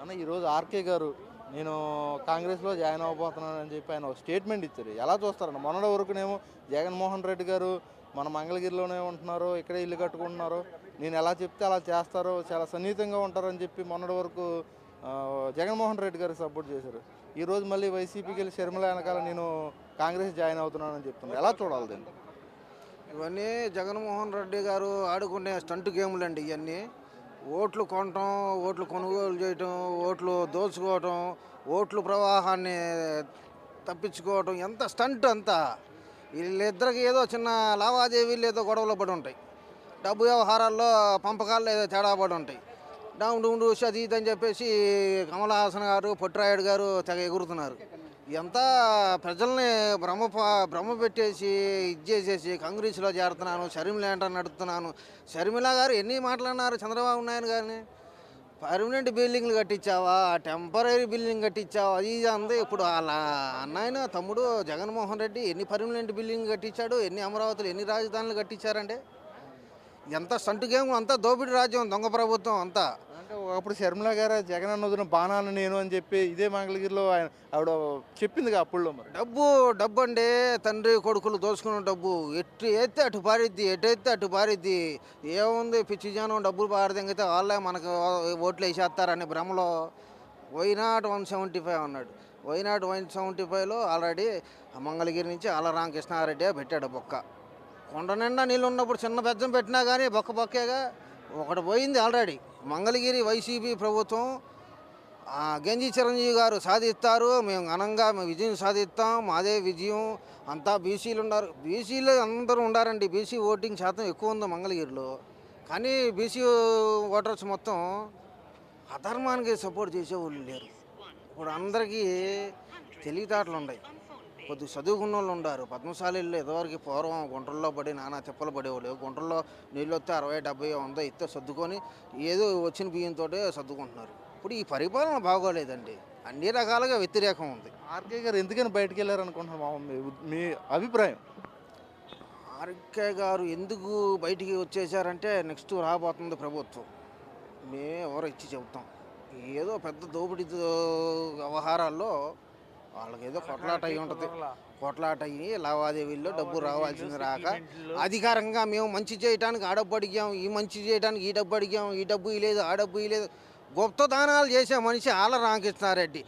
అన్న ఈరోజు ఆర్కే గారు నేను కాంగ్రెస్లో జాయిన్ అవ్వబోతున్నానని చెప్పి ఆయన ఒక స్టేట్మెంట్ ఇచ్చారు. ఎలా చూస్తారన్న? మొన్నటి వరకునేమో జగన్మోహన్ రెడ్డి గారు మన మంగళగిరిలోనే ఉంటున్నారు ఇక్కడే ఇల్లు కట్టుకుంటున్నారు నేను ఎలా చెప్తే అలా చేస్తారు చాలా సన్నిహితంగా ఉంటారని చెప్పి మొన్నటి వరకు జగన్మోహన్ రెడ్డి గారికి సపోర్ట్ చేశారు. ఈరోజు మళ్ళీ వైసీపీకి వెళ్ళి షర్మిల వెనకాల నేను కాంగ్రెస్ జాయిన్ అవుతున్నానని చెప్తున్నాను ఎలా చూడాలి దీన్ని? ఇవన్నీ జగన్మోహన్ రెడ్డి గారు ఆడుకునే స్టంట్ గేములు అండి ఇవన్నీ ఓట్లు కొనటం ఓట్లు కొనుగోలు చేయటం ఓట్లు దోచుకోవటం ఓట్లు ప్రవాహాన్ని తప్పించుకోవటం ఎంత స్టంట్ అంతా. వీళ్ళిద్దరికి ఏదో చిన్న లావాదేవీలు ఏదో గొడవలు పడి ఉంటాయి. డబ్బు వ్యవహారాల్లో పంపకాల్లో ఏదో తేడా పడి ఉంటాయి. డౌండు డౌన్ డూసి అది ఇది అని చెప్పేసి కమలహాసన్ గారు పొట్టిరాయుడు గారు తెగ ఎగురుతున్నారు. ఇదంతా ప్రజల్ని భ్రమ ప- భ్రమ పెట్టేసి ఇది చేసేసి కాంగ్రెస్లో చేరుతున్నాను షర్మిల ఏంటని నడుపుతున్నాను. షర్మిల గారు ఎన్ని మాట్లాడినారు చంద్రబాబు నాయుడు గారిని? పర్మనెంట్ బిల్డింగ్లు కట్టించావా? Temporary building కట్టించావా? అది ఇది అంది. ఇప్పుడు వాళ్ళ అన్నాయన తమ్ముడు జగన్మోహన్ రెడ్డి ఎన్ని పర్మనెంట్ బిల్డింగ్ కట్టించాడు? ఎన్ని అమరావతులు ఎన్ని రాజధానులు కట్టించారంటే? ఎంత స్టంట్ గేమ్ అంతా దోపిడీ రాజ్యం దొంగ ప్రభుత్వం అంతా. ఒకప్పుడు షర్మిల గారు జగన్ అన్న వదిలిన బాణాలు నేను అని చెప్పి ఇదే మంగళగిరిలో ఆయన ఆవిడ చెప్పింది అప్పుడులో మరి. డబ్బు డబ్బు అండి. తండ్రి కొడుకులు దోచుకున్న డబ్బు. ఎటు అయితే అటు పారిద్ది ఎటైతే అటు పారిద్ది. ఏముంది? పిచ్చి జనం డబ్బులు పారదెంగితే వాళ్ళే మనకు ఓట్లు వేసేస్తారని భ్రమలో. Why not one seventy five అన్నాడు. వైనాట్ వన్ సెవెంటీ ఫైవ్లో ఆల్రెడీ మంగళగిరి నుంచి ఆల రామకృష్ణారెడ్డి పెట్టాడు బొక్క. కొండ నిండా నీళ్ళు ఉన్నప్పుడు చిన్న పెద్దం పెట్టినా కానీ బొక్క బొక్కేగా. ఒకటి పోయింది ఆల్రెడీ. మంగళగిరి వైసీపీ ప్రభుత్వం గంజి చిరంజీవి గారు సాధిస్తారు. మేము ఘనంగా మేము విజయం సాధిస్తాం. మాదే విజయం. అంతా బీసీలు ఉన్నారు బీసీలు అందరూ ఉండారండి. బీసీ ఓటింగ్ శాతం ఎక్కువ ఉంది మంగళగిరిలో. కానీ బీసీ ఓటర్స్ మొత్తం అధర్మానికి సపోర్ట్ చేసేవాళ్ళు లేరు. ఇప్పుడు అందరికీ తెలివితేటలు ఉన్నాయి కొద్ది చదువుకున్న వాళ్ళు ఉన్నారు పద్మశాలీలు ఎదవరికి పూర్వం గుంటల్లో పడి నానా తిప్పలు పడేవాళ్ళు. గుంటల్లో నీళ్ళు వస్తే అరవై డెబ్బై వంద ఇస్తే సర్దుకొని ఏదో వచ్చిన బియ్యంతో సర్దుకుంటున్నారు. ఇప్పుడు ఈ పరిపాలన బాగోలేదండి. అన్ని రకాలుగా వ్యతిరేకం ఉంది. ఆర్కే గారు ఎందుకని బయటకు వెళ్ళారు అనుకుంటున్నారు మామ మీ అభిప్రాయం? ఆర్కే గారు ఎందుకు బయటికి వచ్చేసారంటే నెక్స్ట్ రాబోతుంది ప్రభుత్వం. మేము ఎవరో ఇచ్చి చెబుతాం. ఏదో పెద్ద దోపిడీ వ్యవహారాల్లో వాళ్ళకి ఏదో కొట్లాట అయి ఉంటుంది. కొట్లాట అయ్యి లావాదేవీల్లో డబ్బు రావాల్సింది రాక అధికారంగా మేము మంచి చేయడానికి ఆ డబ్బు అడిగాం ఈ మంచి చేయడానికి ఈ డబ్బు అడిగాం ఈ డబ్బు లేదు ఆ డబ్బు లేదు. గుప్త దానాలు చేసే మనిషి ఆల రామకృష్ణారెడ్డి.